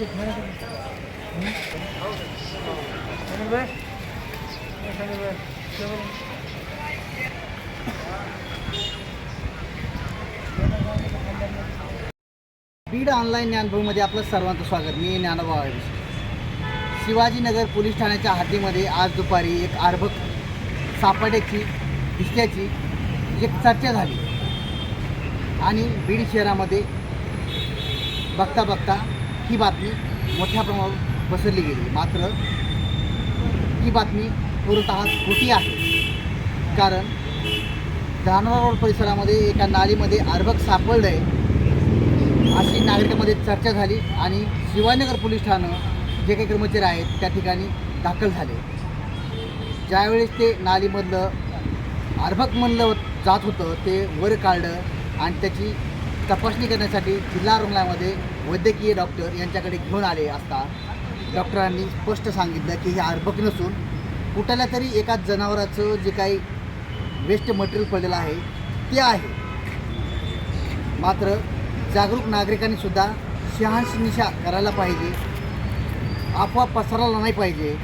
Beed online ज्ञानभूमीमध्ये आपलं सर्वांचं स्वागत. मी ज्ञानोबा शिवाजीनगर पोलीस ठाण्याच्या हद्दीमध्ये आज दुपारी एक आरभक सापड्याची दिसल्याची एक चर्चा झाली. आणि बीड शहरामध्ये बघता बघता ही बातमी मोठ्या प्रमाणावर पसरली गेली. मात्र ही बातमी पूर्णतः खोटी आहे. कारण धानोरा रोड परिसरामध्ये एका नालीमध्ये अर्भक सापडलं आहे अशी नागरिकांमध्ये चर्चा झाली आणि शिवाजीनगर पोलीस ठाणं जे काही कर्मचारी आहेत त्या ठिकाणी दाखल झाले. ज्यावेळेस ते नालीमधलं अर्भक म्हणलं जात होतं ते वर काढलं आणि त्याची तपासणी करण्यासाठी जिल्हा रुग्णालयामध्ये वैद्यकीय डॉक्टर यांच्याकडे घेऊन आले असता डॉक्टरांनी स्पष्ट सांगितलं की हे अर्भक नसून कुठल्या तरी एका जनावराचं जे काही वेस्ट मटेरियल पडलेलं आहे ते आहे. मात्र जागरूक नागरिकांनी सुद्धा शहानिशा करायला पाहिजे अफवा पसरायला नाही पाहिजे.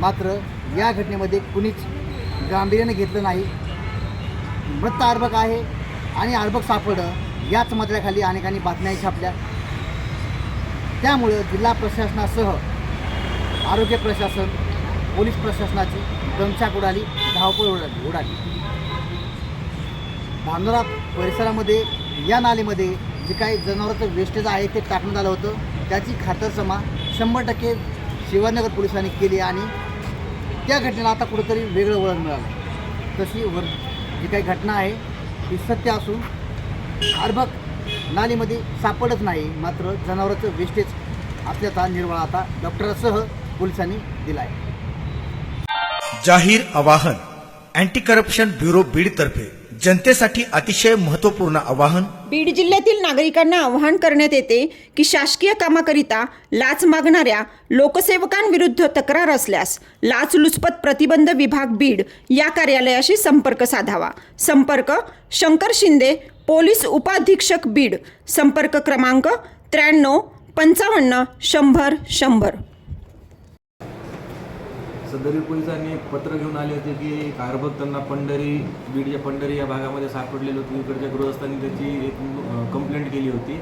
मात्र या घटनेमध्ये कुणीच गांभीर्याने घेतलं नाही. मृत अर्भक आहे आणि अर्भक सापडं याच मजल्याखाली अनेकांनी बातम्या छापल्या. त्यामुळं जिल्हा प्रशासनासह आरोग्य प्रशासन पोलीस प्रशासनाची दमछाक उडाली धावपळ उडाली उडाली. धानोरा परिसरामध्ये या नालीमध्ये जे काही जनावरांचं वेस्टेज आहे ते टाकण्यात आलं होतं. त्याची खातरसमा शंभर टक्के शिवाजीनगर पोलिसांनी केली आणि त्या घटनेला आता कुठंतरी वेगळं वळण मिळालं. तशी वर जी काही घटना आहे ती सत्य असून अर्भक नालीमध्ये सापडत नाही मात्र जनावरांचं वेस्टेज असल्याचा निर्वाळा आता डॉक्टरांसह पोलिसांनी दिला आहे जाहीर आवाहन अँटी करप्शन ब्युरो बीड तर्फे. जनतेसाठी अतिशय महत्त्वपूर्ण आवाहन. बीड जिल्ह्यातील नागरिकांना आवाहन करण्यात येते की शासकीय कामाकरिता लाच मागणाऱ्या लोकसेवकांविरुद्ध तक्रार असल्यास लाचलुचपत प्रतिबंध विभाग बीड या कार्यालयाशी संपर्क साधावा. संपर्क शंकर शिंदे पोलीस उपाधीक्षक बीड संपर्क क्रमांक त्र्याण्णव पंचावन्न शंभर शंभर. सदरी पोलिसांनी एक पत्र घेऊन आले होते की एक त्यांना पंढरी बीडच्या पंढरी या भागामध्ये सापडलेलं होतं. इकडच्या गृहस्थांनी त्याची एक कंप्लेंट केली होती.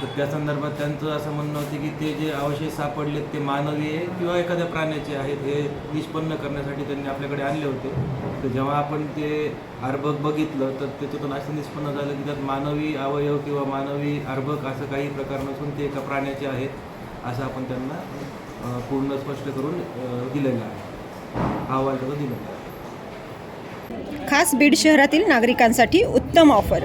तर त्या संदर्भात त्यांचं असं म्हणणं होतं की ते जे अवशेष सापडलेत ते मानवी आहे किंवा एखाद्या प्राण्याचे आहेत हे निष्पन्न करण्यासाठी त्यांनी आपल्याकडे आणले होते. तर जेव्हा आपण ते अर्भक बघितलं तर त्याच्यातून असं निष्पन्न झालं की त्यात मानवी अवयव किंवा मानवी अर्भक असं काही प्रकार नसून ते एका प्राण्याचे आहेत असं आपण त्यांना पूर्ण स्पष्ट करून दिलेलं आहे. अहवाल त्याचा दिलेला आहे खास बीड शहरातील नागरिकांसाठी उत्तम ऑफर.